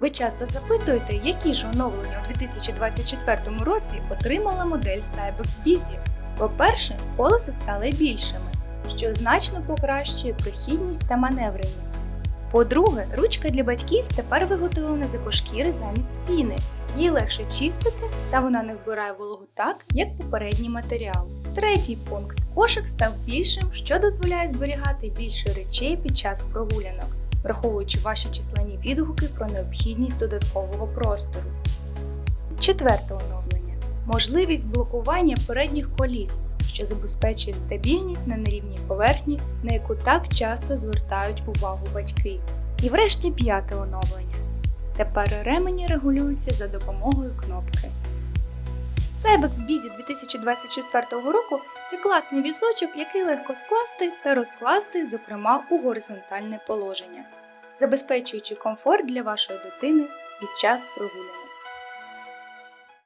Ви часто запитуєте, які ж оновлення у 2024 році отримала модель Cybex Busy. По-перше, колеса стали більшими, що значно покращує прохідність та маневреність. По-друге, ручка для батьків тепер виготовлена з екошкіри замість піни. Її легше чистити та вона не вбирає вологу так, як попередній матеріал. Третій пункт. Кошик став більшим, що дозволяє зберігати більше речей під час прогулянок, враховуючи ваші численні відгуки про необхідність додаткового простору. Четверте оновлення. Можливість блокування передніх коліс, що забезпечує стабільність на нерівній поверхні, на яку так часто звертають увагу батьки. І врешті п'яте оновлення. Тепер ремені регулюються за допомогою кнопки. Cybex Busy 2024 року це класний візочок, який легко скласти та розкласти, зокрема у горизонтальне положення, забезпечуючи комфорт для вашої дитини під час прогулянок.